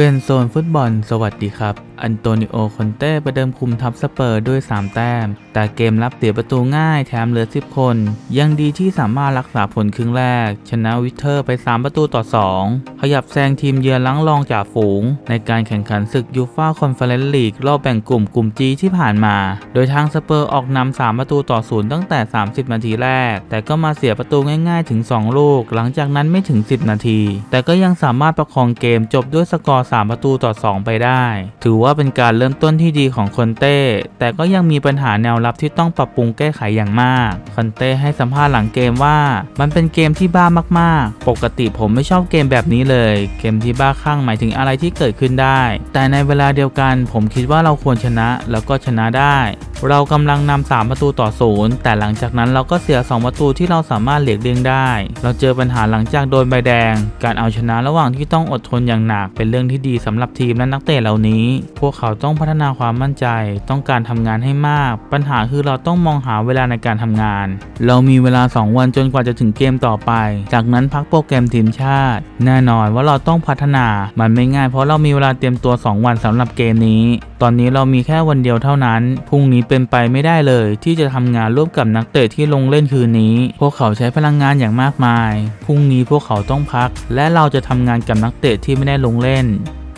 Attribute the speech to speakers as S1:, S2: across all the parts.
S1: เป็นโซนฟุตบอล สวัสดีครับ อันโตนิโอ คอนเต้ประเดิมคุมทัพสเปอร์ด้วย 3 แต้ม แต่เกมรับเสียประตูง่ายแถมเหลือ 10 คน ยังดีที่สามารถรักษาผลครึ่งแรก ชนะวิเทอร์ไป 3 ประตูต่อ 2 ขยับแซงทีมเยือนลังรองจากฝูง ในการแข่งขันศึกยูฟ่าคอนเฟอเรนซ์ลีกรอบแบ่งกลุ่มกลุ่มจีที่ผ่านมา โดยทางสเปอร์ออกนำ3ประตูต่อศูนย์ตั้งแต่ 30 นาทีแรก แต่ก็มาเสียประตูง่าย ๆ ถึง 2 ลูก หลังจากนั้นไม่ถึง 10 นาที แต่ก็ยังสามารถประคองเกมจบด้วยสกอร์3 ประตูต่อ 2 ไปได้ ถือว่าเป็นการเริ่มต้นที่ดีของคอนเต้ แต่ก็ยังมีปัญหาแนวรับที่ต้องปรับปรุงแก้ไขอย่างมาก คอนเต้ให้สัมภาษณ์หลังเกมว่า มันเป็นเกมที่บ้ามากๆ ปกติผมไม่ชอบเกมแบบนี้เลย เกมที่บ้าคลั่งหมายถึงอะไรที่เกิดขึ้นได้ แต่ในเวลาเดียวกัน ผมคิดว่าเราควรชนะแล้วก็ชนะได้ เรากำลังนำ3ประตูต่อศูนย์แต่หลังจากนั้นเราก็เสีย 2 ประตูที่เราสามารถเหลีกเลี่ยงได้ เราเจอปัญหาหลังจากโดนใบแดง การเอาชนะระหว่างที่ต้องอดทนอย่างหนักเป็นเรื่องที่ดีสำหรับทีมและนักเตะเหล่านี้ พวกเขาต้องพัฒนาความมั่นใจ ต้องการทำงานให้มาก ปัญหาคือเราต้องมองหาเวลาในการทำงาน เรามีเวลา 2 วันจนกว่าจะถึงเกมต่อไป จากนั้นพักโปรแกรมทีมชาติ แน่นอนว่าเราต้องพัฒนา มันไม่ง่ายเพราะเรามีเวลาเตรียมตัว 2 วันสำหรับเกมนี้ ตอนนี้เรามีแค่วันเดียวเท่านั้นพรุ่งนี้เป็นไปไม่ได้เลย ที่จะทำงานร่วมกับนักเตะที่ลงเล่นคืนนี้ พวกเขาใช้พลังงานอย่างมากมาย พรุ่งนี้พวกเขาต้องพัก และเราจะทำงานกับนักเตะที่ไม่ได้ลงเล่น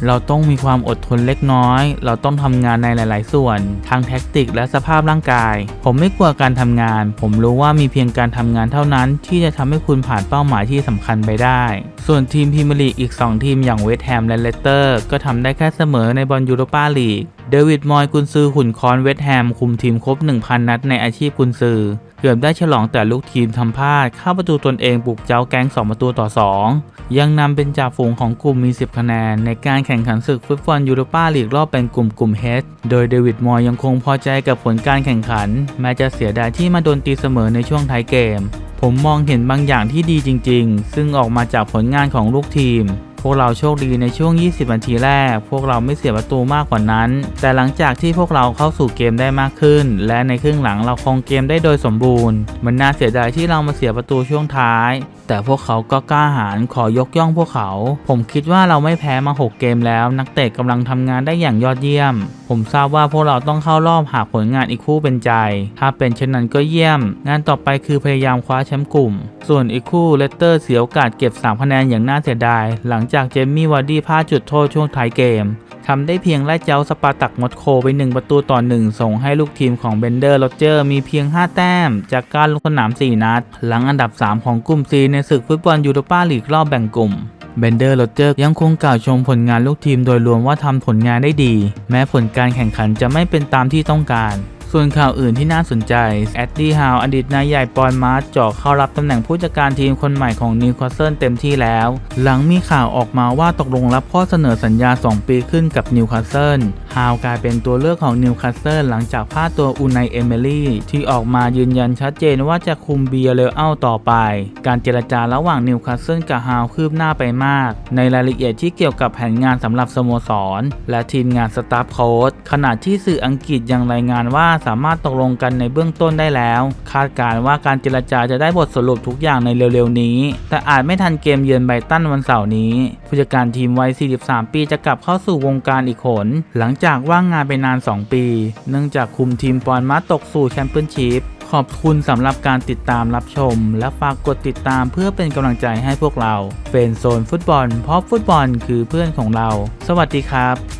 S1: เราต้องมีความอดทนเล็กน้อย เราต้องทำงานในหลาย ๆ ส่วนทางแท็กติกและสภาพร่างกาย ผมไม่กลัวการทำงาน ผมรู้ว่ามีเพียงการทำงานเท่านั้น ที่จะทำให้คุณผ่านเป้าหมายที่สำคัญไปได้ ส่วนทีมพรีเมียร์ลีกอีก 2 ทีมอย่างเวสต์แฮมและเลสเตอร์ก็ทำได้แค่เสมอในบอลยูโรปาลีก เดวิดมอยกุนซือหุ่นคอนเวสต์แฮมคุมทีมครบ 1,000 นัดในอาชีพกุนซือ เกือบได้ฉลองแต่ลูกทีมทำพลาดเข้าประตูตนเองปลุกเจ้าแก๊ง2 ประตูต่อ 2 ยังนำเป็นจ่าฝูงของกลุ่มมี 10 คะแนน ในการแข่งขันศึกฟุตบอลยูโรปาลีกรอบเป็นกลุ่มกลุ่มเฮดโดยเดวิดมอยยังคงพอใจกับผลการแข่งขัน แม้จะเสียดายที่มาโดนตีเสมอในช่วงท้ายเกม ผมมองเห็นบางอย่างที่ดีจริง ๆ ซึ่งออกมาจากผลงานของลูกทีม พวกเราโชคดีในช่วง 20 นาทีแรก พวกเราไม่เสียประตูมากกว่านั้น แต่หลังจากที่พวกเราเข้าสู่เกมได้มากขึ้น และในครึ่งหลังเราครองเกมได้โดยสมบูรณ์ มันน่าเสียดายที่เรามาเสียประตูช่วงท้าย แต่พวกเขาก็กล้าหาญขอยกย่องพวกเขา ผมคิดว่าเราไม่แพ้มา 6 เกมแล้ว นักเตะกำลังทำงานได้อย่างยอดเยี่ยม ผมทราบว่าพวกเราต้องเข้ารอบหากผลงานอีกคู่เป็นใจ ถ้าเป็นเช่นนั้นก็เยี่ยม งานต่อไปคือพยายามคว้าแชมป์กลุ่ม ส่วนอีกคู่เลสเตอร์เสียโอกาสเก็บ3คะแนนอย่างน่าเสียดายหลังจากเจมี่วาร์ดี้พลาดจุดโทษช่วงท้ายเกมทำได้เพียงไล่เจ้าสปาตักมอสโกไป 1 ประตูต่อ 1 ส่งให้ลูกทีมของเบนเดอร์โรเจอร์มีเพียง 5 แต้ม จากการลงสนาม 4 นัด หลังอันดับ 3 ของกลุ่ม C ในศึกฟุตบอลยูโรปาลีกรอบแบ่งกลุ่มเบนเดอร์โรเจอร์ยังคงกล่าวชมผลงานลูกทีมโดยรวมว่าทำผลงานได้ดี แม้ผลการแข่งขันจะไม่เป็นตามที่ต้องการ ส่วนข่าวอื่นที่น่าสนใจ แอดดี้ฮาวอดีตนายใหญ่ปอนมาร์จจ่อเข้ารับตำแหน่งผู้จัดการทีมคนใหม่ของนิวคาสเซิลเต็มที่แล้ว หลังมีข่าวออกมาว่าตกลงรับข้อเสนอสัญญา 2 ปีขึ้นกับนิวคาสเซิลฮาวกลายเป็นตัวเลือกของนิวคาสเซิลหลังจากพลาดตัวอูไนเอเมลี่ที่ออกมายืนยันชัดเจนว่าจะคุมเบียร์เลอัลต่อไป การเจรจาระหว่างนิวคาสเซิลกับฮาวคืบหน้าไปมาก ในรายละเอียดที่เกี่ยวกับแผนงานสำหรับสโมสร และทีมงานสตาฟโค้ชขณะที่สื่ออังกฤษยังรายงานว่าสามารถตกลงกันในเบื้องต้นได้แล้ว คาดการณ์ว่าการเจรจาจะได้บทสรุปทุกอย่างในเร็วๆนี้ แต่อาจไม่ทันเกมเยือนไบตันวันเสาร์นี้ ผู้จัดการทีมวัย 43 ปีจะกลับเข้าสู่วงการอีกหนหลังจากว่างงานไปนาน 2 ปี เนื่องจากคุมทีมปอนมาตกสู่แชมเปี้ยนชิพขอบคุณสำหรับการติดตามรับชม และฝากกดติดตามเพื่อเป็นกำลังใจให้พวกเรา เฟนโซนฟุตบอล เพราะฟุตบอลคือเพื่อนของเรา สวัสดีครับ